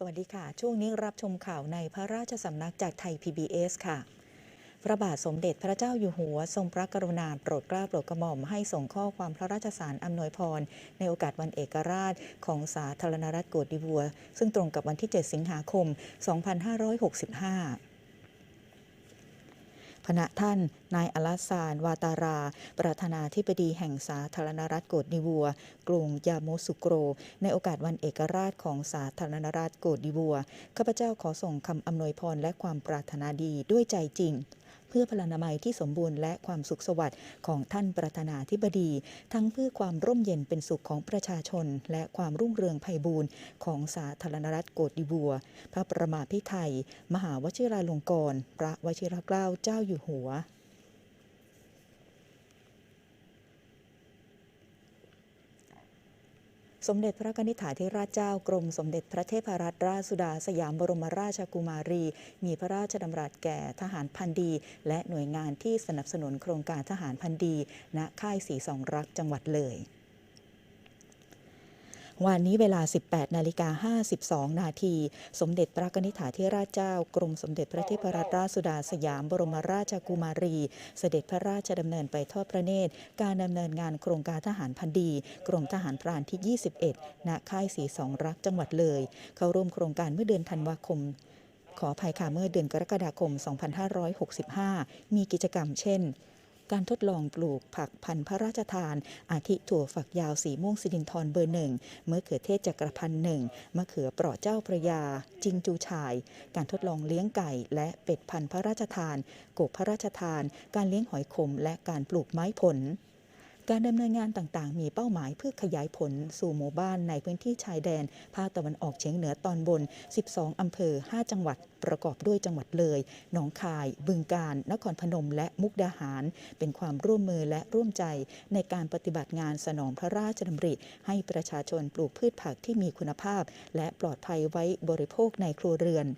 สวัสดีค่ะ ช่วงนี้รับชมข่าวในพระราชสำนักจากไทย PBS ค่ะ พระบาทสมเด็จพระเจ้าอยู่หัว ทรงพระกรุณาโปรดเกล้าโปรดกระหม่อมให้ส่งข้อความพระราชสารอำนวยพร ในโอกาสวันเอกราชของสาธารณรัฐโกดดิวัว ซึ่งตรงกับวันที่ 7 สิงหาคม 2565 พณะท่าน นายอลาซาน วาตารา ประธานาธิบดีแห่งสาธารณรัฐโกดดิวัว กรุงยาโมสุโกร ในโอกาสวันเอกราชของสาธารณรัฐโกดดิวัว ข้าพเจ้าขอส่งคำอำนวยพรและความปรารถนาดีด้วยใจจริง เพื่อพลานามัยที่สมบูรณ์และความสุขสวัสดิ์ของท่านประธานาธิบดี ทั้งเพื่อความร่มเย็นเป็นสุขของประชาชน และความรุ่งเรืองไพบูรณ์ของสาธารณรัฐโกดดิบัว พระประมาพิไทย มหาวชิราลงกรณ์พระวชิรเกล้าเจ้าอยู่หัว สมเด็จพระนิษฐาธิราชเจ้ากรมสมเด็จพระเทพรัตนราชสุดาสยามบรมราชกุมารี มีพระราชดำรัสแก่ทหารพันดี และหน่วยงานที่สนับสนุนโครงการทหารพันดี ณค่ายสีสองรักจังหวัดเลย วันนี้เวลา 18 นาฬิกา 52 นาที สมเด็จพระนิษฐาธิราชเจ้า กรมสมเด็จพระเทพรัตนราชสุดาสยามบรมราชกุมารี เสด็จพระราชดำเนินไปทอดพระเนตร การดำเนินงานโครงการทหารพันดี กรมทหารพรานที่ 21 ณ ค่ายสีสองรักจังหวัดเลย เข้าร่วมโครงการเมื่อเดือนธันวาคมขออภัยค่ะเมื่อเดือนกรกฎาคม 2565 มีกิจกรรมเช่น การทดลองปลูกผักพันธุ์พระราชทาน อาทิถั่วฝักยาวสีม่วงสิรินทรเบอร์หนึ่งมะเขือเทศจักรพันธ์หนึ่งมะเขือเปราะเจ้าพระยา จิงจูชาย การทดลองเลี้ยงไก่ และเป็ดพันธุ์พระราชทาน กบพระราชทาน การเลี้ยงหอยขมและการปลูกไม้ผล การดำเนินงานต่างๆ มีเป้าหมายเพื่อขยายผลสู่หมู่บ้านในพื้นที่ชายแดน ภาคตะวันออกเฉียงเหนือตอนบน 12 อำเภอ 5 จังหวัด ประกอบด้วยจังหวัดเลย หนองคาย บึงกาฬ นครพนม และมุกดาหาร เป็นความร่วมมือและร่วมใจในการปฏิบัติงานสนองพระราชดำริ ให้ประชาชนปลูกพืชผักที่มีคุณภาพ และปลอดภัยไว้บริโภคในครัวเรือน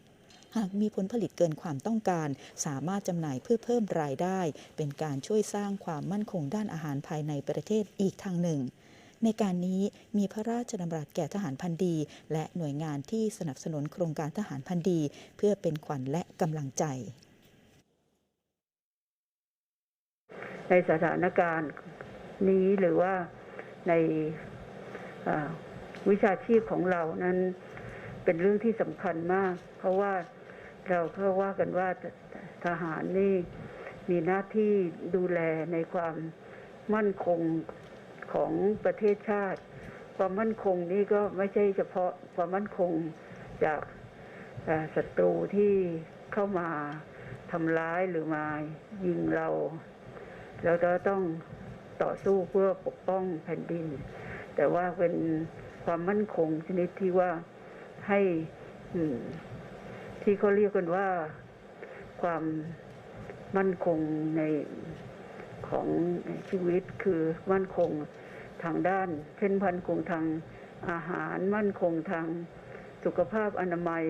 หากมีผลผลิตเกินความต้องการ สามารถจำหน่ายเพื่อเพิ่มรายได้ เป็นการช่วยสร้างความมั่นคงด้านอาหารภายในประเทศอีกทางหนึ่งในการนี้มีพระราชดำรัสแก่ทหารพันดี และหน่วยงานที่สนับสนุนโครงการทหารพันดี เพื่อเป็นขวัญและกำลังใจ ในสถานการณ์นี้หรือว่าในวิชาชีพของเรานั้นเป็นเรื่องที่สำคัญมาก เพราะว่า เราก็ว่ากันว่าทหารนี่มีหน้าที่ดูแลในความมั่นคงของประเทศชาติ ความมั่นคงนี่ก็ไม่ใช่เฉพาะความมั่นคงจากศัตรูที่เข้ามาทำร้ายหรือมายิงเราเราจะต้องต่อสู้เพื่อปกป้องแผ่นดิน แต่ว่าเป็นความมั่นคงชนิดที่ว่าให้ ที่เขาเรียกกันว่าความมั่นคงในของชีวิตคือมั่นคงทางด้าน เช่นพันคงทางอาหารมั่นคงทางสุขภาพอนามัย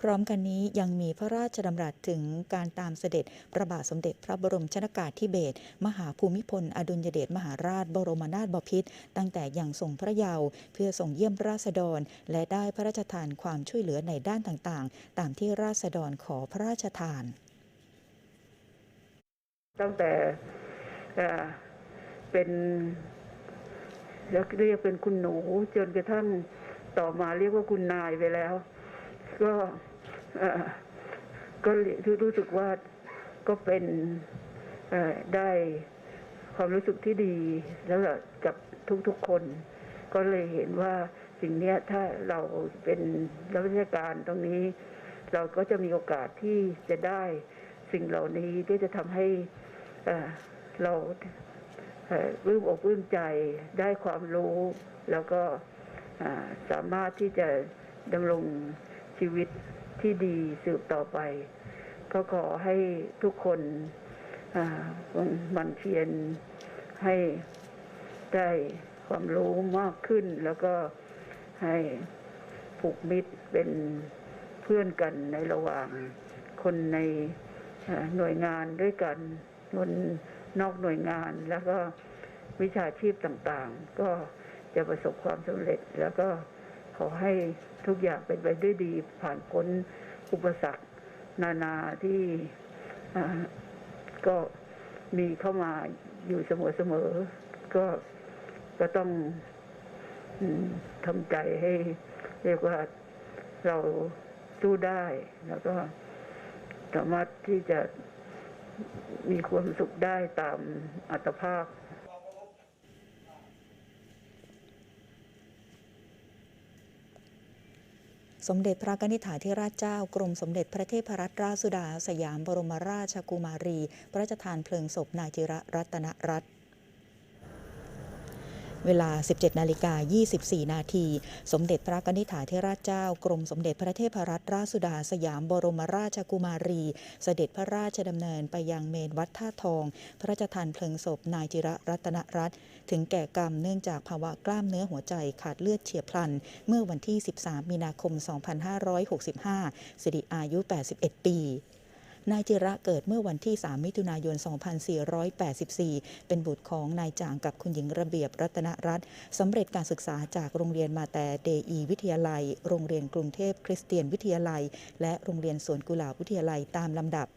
พร้อมกันนี้ยังมีพระราชดำรัสถึงการตามเสด็จพระบาทสมเด็จพระบรมชนากาธิเบศรมหาภูมิพล อดุลยเดชมหาราชบรมนาถบพิตรตั้งแต่ยังทรงพระเยาว์เพื่อส่งเยี่ยมราษฎร และได้พระราชทานความช่วยเหลือในด้านต่างๆ ตามที่ราษฎรขอพระราชทาน ตั้งแต่เป็นเรียกเป็นคุณหนูจนกระทั่งต่อมาเรียกว่าคุณนายไปแล้ว ก็ ก็รู้สึกว่าก็เป็นได้ความรู้สึกที่ดีแล้วกับทุกๆคน ก็เลยเห็นว่าสิ่งนี้ถ้าเราเป็นรับราชการตรงนี้ เราก็จะมีโอกาสที่จะได้สิ่งเหล่านี้ที่จะทำให้เราเอ่อปลื้มอกปลื้มใจได้ความรู้ แล้วก็สามารถที่จะดำรงชีวิต ที่ดีสืบต่อไป ก็ขอให้ทุกคนมันเพียรให้ได้ความรู้มากขึ้น แล้วก็ให้ผูกมิตรเป็นเพื่อนกันในระหว่างคนในหน่วยงานด้วยกันคนนอกหน่วยงานแล้วก็วิชาชีพต่างๆ ก็จะประสบความสำเร็จแล้วก็ อให้ทุกอย่างเป็นไปด้วยดี ผ่านพ้นอุปสรรค นานาที่ก็มีเข้ามาอยู่เสมอๆก็ก็ต้องทำใจให้ เรียกว่าเราสู้ได้ แล้วก็สามารถที่จะมีความสุขได้ตามอัตภาพ สมเด็จพระกนิษฐาธิราชเจ้ากรมสมเด็จพระเทพรัตนราชสุดา สยามบรมราชกุมารี พระราชทานเพลิงศพนายจิระรัตนรัตน์ เวลา 17 นาฬิกา 24 นาที สมเด็จพระกนิษฐาธิราชเจ้า กรมสมเด็จพระเทพรัตนราชสุดาสยามบรมราชกุมารี เสด็จพระราชดำเนินไปยังเมนวัดท่าทอง พระราชทานเพลิงศพนายจิระรัตนรัตน์ถึงแก่กรรมเนื่องจากภาวะกล้ามเนื้อหัวใจขาดเลือดเฉียบพลัน เมื่อวันที่ 13 มีนาคม 2565 สิริอายุ 81 ปี นายจิระเกิดเมื่อวันที่ 3 มิถุนายน 2484 เป็นบุตรของนายจ่างกับคุณหญิงระเบียบรัตนรัตน์สำเร็จการศึกษาจากโรงเรียนมาแต่เดอีวิทยาลัย โรงเรียนกรุงเทพคริสเตียนวิทยาลัย และโรงเรียนสวนกุหลาบวิทยาลัยตามลำดับ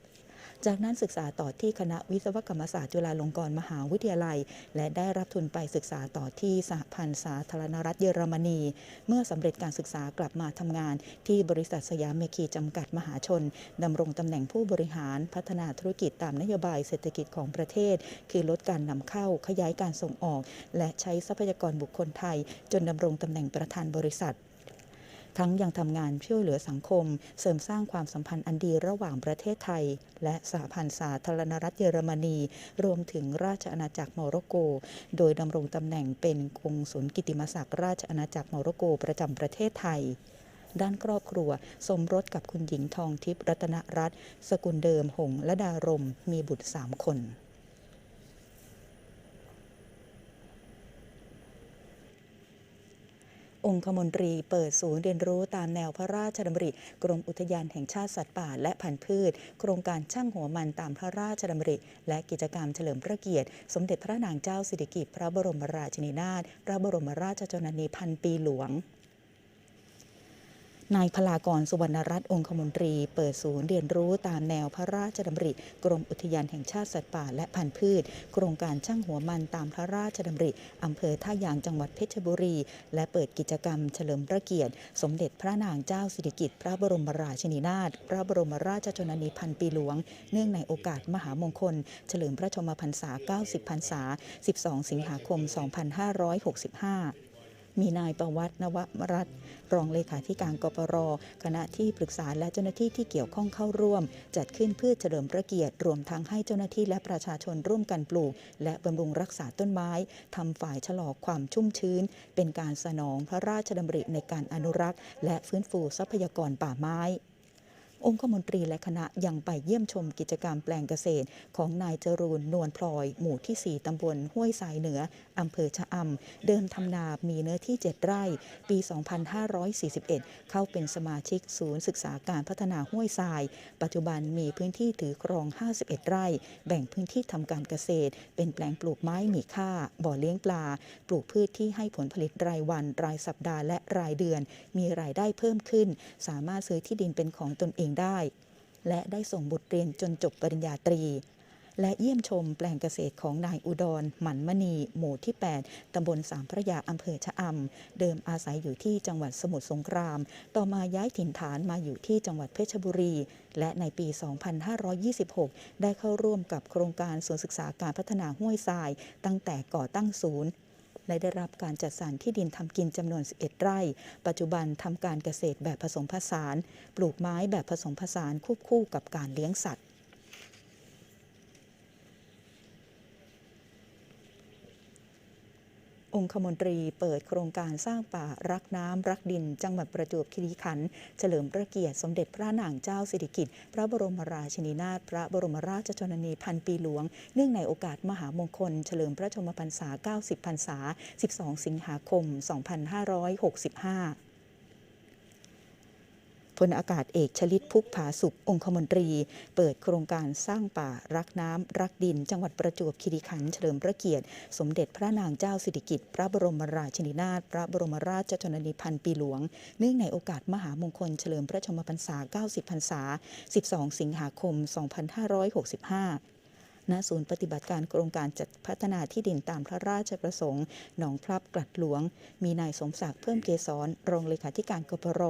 จากนั้นศึกษาต่อที่คณะวิศวกรรมศาสตร์จุฬาลงกรณ์มหาวิทยาลัย และได้รับทุนไปศึกษาต่อที่สหพันธ์สาธารณรัฐเยอรมนี เมื่อสำเร็จการศึกษากลับมาทำงาน ที่บริษัทสยามเมคีจำกัดมหาชนดำรงตำแหน่งผู้บริหารพัฒนาธุรกิจตามนโยบายเศรษฐกิจของประเทศ คือลดการนำเข้าขยายการส่งออก และใช้ทรัพยากรบุคคลไทย จนดำรงตำแหน่งประธานบริษัท ทั้งยังทำงานช่วยเหลือสังคม เสริมสร้างความสัมพันธ์อันดีระหว่างประเทศไทย และสหพันธ์สาธารณรัฐเยอรมนี รวมถึงราชอาณาจักรโมร็อกโก โดยดำรงตำแหน่งเป็นกงสุลกิติมศักดิ์ราชอาณาจักรโมร็อกโก ประจำประเทศไทยด้านครอบครัว สมรสกับคุณหญิงทองทิพย์รัตนรัตน์สกุลเดิมหงส์และดารม มีบุตรสามคน องคมนตรีเปิดศูนย์เรียนรู้ตามแนวพระราชดำริ กรมอุทยานแห่งชาติสัตว์ป่าและพันธุ์พืช โครงการช่างหัวมันตามพระราชดำริ และกิจกรรมเฉลิมพระเกียรติ สมเด็จพระนางเจ้าสิริกิติ์พระบรมราชินีนาถพระบรมราชชนนีพันปีหลวง นายพลากรสุวรรณรัตน์องคมนตรี เปิดศูนย์เรียนรู้ตามแนวพระราชดำริ กรมอุทยานแห่งชาติสัตว์ป่าและพันธุ์พืช โครงการช่างหัวมันตามพระราชดำริอำเภอท่ายางจังหวัดเพชรบุรี และเปิดกิจกรรมเฉลิมพระเกียรติ สมเด็จพระนางเจ้าสิริกิติ์พระบรมราชินีนาถพระบรมราชชนนีพันปีหลวง เนื่องในโอกาสมหามงคล เฉลิมพระชนมพรรษา 90 พรรษา 12 สิงหาคม 2565 มีนายประวัตินวรัตรองเลขาธิการกปรคณะที่ปรึกษาและเจ้าหน้าที่ที่เกี่ยวข้องเข้าร่วม จัดขึ้นเพื่อเฉลิมพระเกียรติรวมทั้งให้เจ้าหน้าที่และประชาชนร่วมกันปลูก และบำรุงรักษาต้นไม้ทำฝ่ายชะลอความชุ่มชื้น เป็นการสนองพระราชดำริในการอนุรักษ์ และฟื้นฟูทรัพยากรป่าไม้ องคมนตรีและคณะยังไปเยี่ยมชมกิจกรรมแปลงเกษตร ของนายจรูนนวลพลอย หมู่ที่ 4 ตำบลห้วยทรายเหนือ อำเภอชะอำ เดิมทำนา มีเนื้อที่ 7 ไร่ ปี 2541 เข้าเป็นสมาชิกศูนย์ศึกษาการพัฒนาห้วยทราย ปัจจุบันมีพื้นที่ถือครอง 51 ไร่ แบ่งพื้นที่ทำการเกษตร เป็นแปลงปลูกไม้มีค่า บ่อเลี้ยงปลา ปลูกพืชที่ให้ผลผลิตรายวัน รายสัปดาห์ และรายเดือน มีรายได้เพิ่มขึ้น สามารถซื้อที่ดินเป็นของตนเองได้ และได้ส่งบุตรเรียนจนจบปริญญาตรี และเยี่ยมชมแปลงเกษตรของนายอุดรหมันมณี หมู่ที่ 8 ตำบลสามพระยาอำเภอชะอำ เดิมอาศัยอยู่ที่จังหวัดสมุทรสงคราม ต่อมาย้ายถิ่นฐานมาอยู่ที่จังหวัดเพชรบุรี และในปี 2526 ได้เข้าร่วมกับโครงการศูนย์ศึกษาการพัฒนาห้วยทราย ตั้งแต่ก่อตั้งศูนย์ และได้รับการจัดสรรที่ดินทำกินจำนวน 11 ไร่ ปัจจุบันทำการเกษตรแบบผสมผสาน ปลูกไม้แบบผสมผสานควบคู่กับการเลี้ยงสัตว์ องคมนตรีเปิดโครงการสร้างป่ารักน้ำรักดิน จังหวัดประจวบคีรีขันธ์เฉลิมพระเกียรติสมเด็จพระนางเจ้าสิริกิติ์พระบรมราชินีนาถพระบรมราชชนนีพันปีหลวง เนื่องในโอกาสมหามงคล เฉลิมพระชนมพรรษา 90 พรรษา 12 สิงหาคม 2565 พลอากาศเอกชลิตพุกผาสุของคมนตรี เปิดโครงการสร้างป่ารักน้ำรักดิน จังหวัดประจวบคีรีขันธ์เฉลิมพระเกียรติ สมเด็จพระนางเจ้าสิริกิติ์พระบรมราชินีนาถพระบรมราชชนนีพันปีหลวง เนื่องในโอกาสมหามงคลเฉลิมพระชนมพรรษา 90 พรรษา 12 สิงหาคม 2565 ณศูนย์ปฏิบัติการโครงการจัดพัฒนาที่ดินตามพระราชประสงค์หนองพลับกลัดหลวง มีนายสมศักดิ์เพิ่มเกษรรองเลขาธิการกปร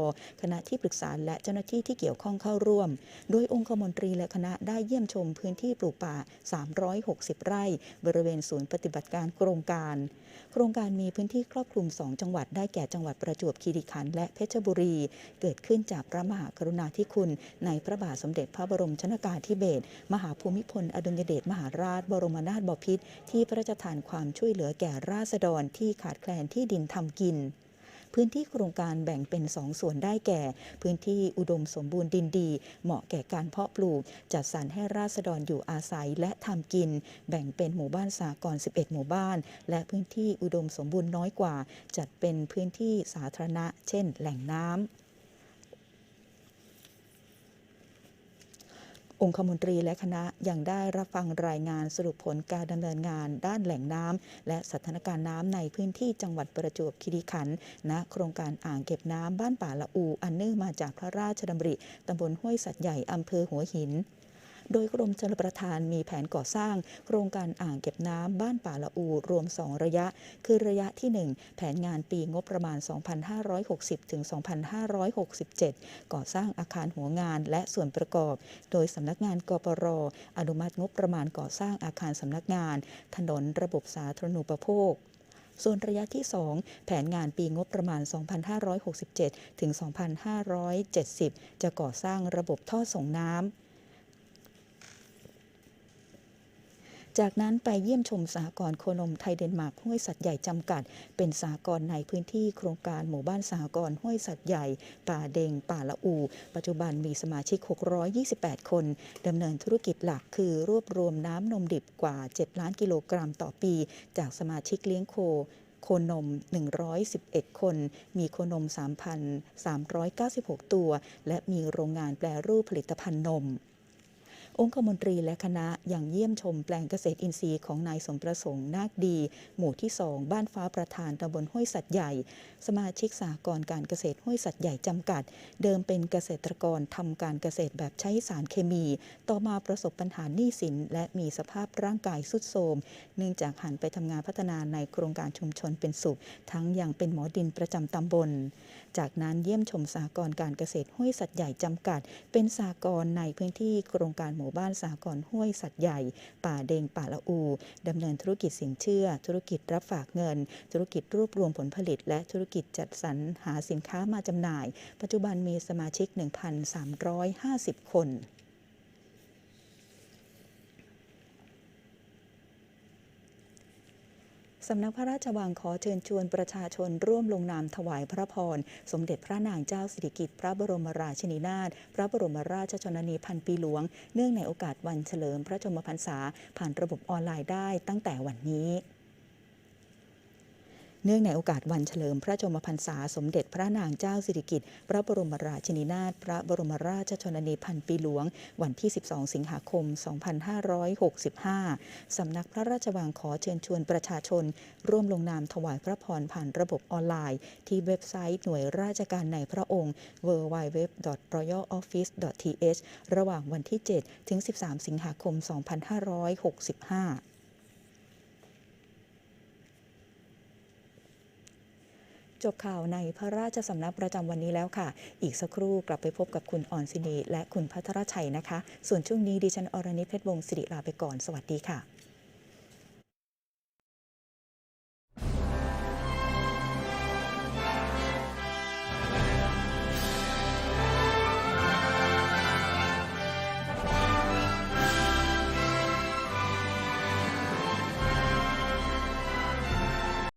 คณะที่ปรึกษาและเจ้าหน้าที่ที่เกี่ยวข้องเข้าร่วม โดยองคมนตรีและคณะได้เยี่ยมชมพื้นที่ปลูกป่า 360 ไร่ บริเวณศูนย์ปฏิบัติการโครงการ โครงการมีพื้นที่ครอบคลุม 2 จังหวัดได้แก่จังหวัดประจวบคีรีขันธ์และเพชรบุรี เกิดขึ้นจากพระมหากรุณาธิคุณ ในพระบาทสมเด็จพระบรมชนากาธิเบศรมหาภูมิพลอดุลยเดชมหาราชบรมนาถบพิตรที่พระราชทานความช่วยเหลือแก่ราษฎรที่ขาดแคลนที่ดินทำกิน พื้นที่โครงการแบ่งเป็นสองส่วนได้แก่ พื้นที่อุดมสมบูรณ์ดินดี เหมาะแก่การเพาะปลูก จัดสรรให้ราษฎรอยู่อาศัยและทำกิน แบ่งเป็นหมู่บ้านสากร11 หมู่บ้าน และพื้นที่อุดมสมบูรณ์น้อยกว่า จัดเป็นพื้นที่สาธารณะ เช่น แหล่งน้ำ องคมนตรีและคณะยังได้รับฟังรายงานสรุปผลการดำเนินงานด้านแหล่งน้ำและสถานการณ์น้ำในพื้นที่จังหวัดประจวบคีรีขันธ์ณโครงการอ่างเก็บน้ำบ้านป่าละอู อันเนื่องมาจากพระราชดำริตำบลห้วยสัตว์ใหญ่อำเภอหัวหิน โดยกรมชลประทานมีแผนก่อสร้าง โครงการอ่างเก็บน้ำบ้านป่าละอูรวม 2 ระยะ คือระยะที่ 1 แผนงานปีงบประมาณ 2560 ถึง 2567 ก่อสร้างอาคารหัวงานและส่วนประกอบ โดยสำนักงานกปร อนุมัติงบประมาณก่อสร้างอาคารสำนักงาน ถนนระบบสาธารณูปโภคส่วนระยะที่ 2 แผนงานปีงบประมาณ 2567 ถึง 2570 จะก่อสร้างระบบท่อส่งน้ำ จากนั้นไปเยี่ยมชมสหกรณ์โคนมไทยเดนมาร์กห้วยสัตว์ใหญ่จำกัด เป็นสหกรณ์ในพื้นที่โครงการหมู่บ้านสหกรณ์ห้วยสัตว์ใหญ่ ป่าเดง ป่าละอู ปัจจุบันมีสมาชิก 628 คนดำเนินธุรกิจหลักคือรวบรวมน้ำนมดิบกว่า 7 ล้านกิโลกรัมต่อปี จากสมาชิกเลี้ยงโคโคนม 111 คน มีโคนม 3,396 ตัว และมีโรงงานแปรรูปผลิตภัณฑ์นม องคมนตรีและคณะยังเยี่ยมชมแปลงเกษตรอินทรีย์ของนายสมประสงค์นาคดี หมู่ที่ 2 บ้านฟ้าประธานตำบลห้วยสัตว์ใหญ่ สมาชิกสหกรณ์การเกษตรห้วยสัตว์ใหญ่จำกัด เดิมเป็นเกษตรกรทำการเกษตรแบบใช้สารเคมี ต่อมาประสบปัญหาหนี้สิน และมีสภาพร่างกายสุดโทรมเนื่องจากหันไปทำงานพัฒนาในโครงการชุมชนเป็นสุข ทั้งยังเป็นหมอดินประจำตำบล จากนั้นเยี่ยมชมสหกรณ์การเกษตรห้วยสัตว์ใหญ่จำกัด เป็นสหกรณ์ในพื้นที่โครงการหมู่บ้านสหกรณ์ห้วยสัตว์ใหญ่ ป่าเดงป่าละอู ดำเนินธุรกิจสินเชื่อ ธุรกิจรับฝากเงิน ธุรกิจรวบรวมผลผลิต และธุรกิจจัดสรรหาสินค้ามาจำหน่าย ปัจจุบันมีสมาชิก 1,350 คน สำนักพระราชวังขอเชิญชวนประชาชนร่วมลงนามถวายพระพร สมเด็จพระนางเจ้าสิริกิติ์พระบรมราชินีนาถพระบรมราชชนนีพันปีหลวง เนื่องในโอกาสวันเฉลิมพระชนมพรรษา ผ่านระบบออนไลน์ได้ตั้งแต่วันนี้ เนื่องในโอกาสวันเฉลิมพระชนมพรรษาสมเด็จพระนางเจ้าสิริกิติ์พระบรมราชินีนาถพระบรมราชชนนีพันปีหลวง วันที่ 12 สิงหาคม 2565 สำนักพระราชวังขอเชิญชวนประชาชน ร่วมลงนามถวายพระพรผ่านระบบออนไลน์ ที่เว็บไซต์หน่วยราชการในพระองค์ www.royaloffice.th ระหว่างวันที่ 7 ถึง 13 สิงหาคม 2565 จบข่าวในพระราชสำนักประจำวันนี้แล้วค่ะ อีกสักครู่กลับไปพบกับคุณอ่อนศินีและคุณพัทรชัยนะคะ ส่วนช่วงนี้ดิฉันอรณิเพชรวงศิริลาไปก่อน สวัสดีค่ะ